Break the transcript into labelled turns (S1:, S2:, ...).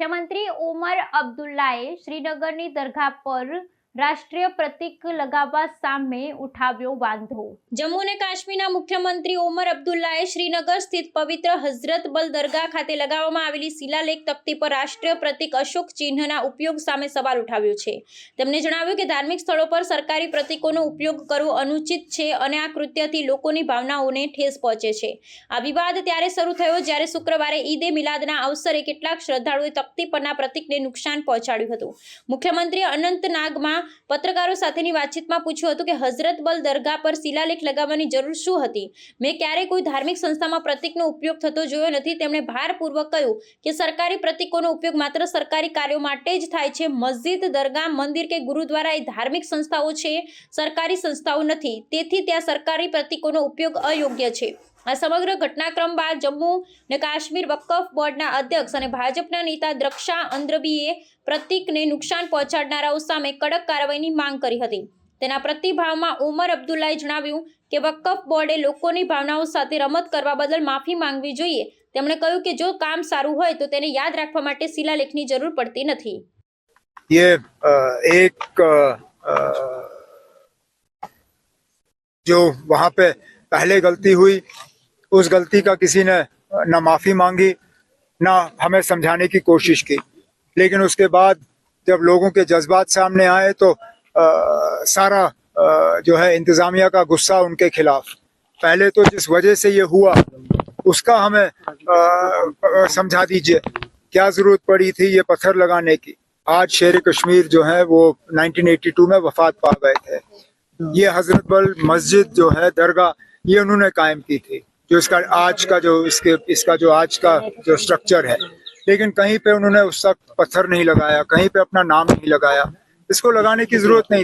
S1: મુખ્યમંત્રી ઓમર અબ્દુલ્લાએ શ્રીનગરની દરગાહ પર રાષ્ટ્રીય પ્રતીક લગાવવા સામે ઉઠાવ્યો વાંધો. જમ્મુ અને કાશ્મીરના મુખ્યમંત્રી ઓમર અબ્દુલ્લાએ શ્રીનગર સ્થિત પવિત્ર હઝરત બલ દરગાહ ખાતે લગાવવામાં આવેલી શિલાલેખ તકતી પર રાષ્ટ્રીય પ્રતીક અશોક ચિહ્નના ઉપયોગ સામે સવાલ ઉઠાવ્યો છે. તેમણે જણાવ્યું કે ધાર્મિક સ્થળો પર સરકારી પ્રતીકોનો ઉપયોગ કરવો અનુચિત છે અને આ કૃત્યથી લોકોની ભાવનાઓને ઠેસ પહોંચે છે. આ વિવાદ ત્યારે શરૂ થયો જ્યારે શુક્રવારે ઈદે મિલાદના અવસરે કેટલાક શ્રદ્ધાળુએ તકતી પરના પ્રતીકને નુકસાન પહોંચાડ્યું હતું. મુખ્યમંત્રી અનંતનાગમાં પત્રકારો સાથેની વાતચીતમાં પૂછ્યું હતું કે હઝરત બલ દરગાહ પર શિલાલેખ લગાવવાની જરૂર શું હતી? મેં ક્યારેય કોઈ ધાર્મિક સંસ્થામાં પ્રતિકનો ઉપયોગ થતો જોયો નથી. તેમણે ભારપૂર્વક કહ્યું કે સરકારી પ્રતિકોનો ઉપયોગ માત્ર સરકારી કાર્યો માટે જ થાય છે. મસ્જિદ, દરગાહ, મંદિર કે ગુરુદ્વારા એ ધાર્મિક સંસ્થાઓ છે. સરકારી સંસ્થાઓ નથી. તેથી ત્યાં સરકારી પ્રતીકોનો ઉપયોગ અયોગ્ય છે. આ સમગ્ર ઘટનાક્રમ બાદ જમ્મુ અને કાશ્મીર વકફ બોર્ડના અધ્યક્ષ અને ભાજપના નેતા દ્રક્ષા અંદ્રબીએ પ્રતીકને નુકસાન પહોંચાડનારાઓ સામે કડક કાર્યવાહીની માંગ કરી હતી તેના પ્રતિભાવમાં ઉમર અબ્દુલ્લાએ જણાવ્યું કે વકફ બોર્ડે લોકોની ભાવનાઓ સાથે રમત કરવા બદલ માફી માંગવી જોઈએ તેમણે કહ્યું કે જો કામ સારું હોય તો તેને યાદ રાખવા માટે શિલાલેખની જરૂર પડતી નથી
S2: ये अ, एक अ, अ, जो वहाँ पे पहले गलती हुई उस गलती का किसी ने न माफ़ी मांगी ना हमें समझाने की कोशिश की। लेकिन उसके बाद जब लोगों के जज्बात सामने आए तो अ, सारा अ, जो है इंतजामिया का गुस्सा उनके खिलाफ। पहले तो जिस वजह से ये हुआ उसका हमें समझा दीजिए क्या ज़रूरत पड़ी थी ये पत्थर लगाने की? आज शेर कश्मीर जो है वो 1982 में वफात पा गए थे। ये हज़रत बल मस्जिद जो है दरगाह ये उन्होंने कायम की थी। जो इसका आज का जो इसके इसका जो आज का जो स्ट्रक्चर है लेकिन कहीं पे उन्होंने उस वक्त पत्थर नहीं लगाया कहीं पे अपना नाम नहीं लगाया इसको लगाने की जरूरत नहीं थी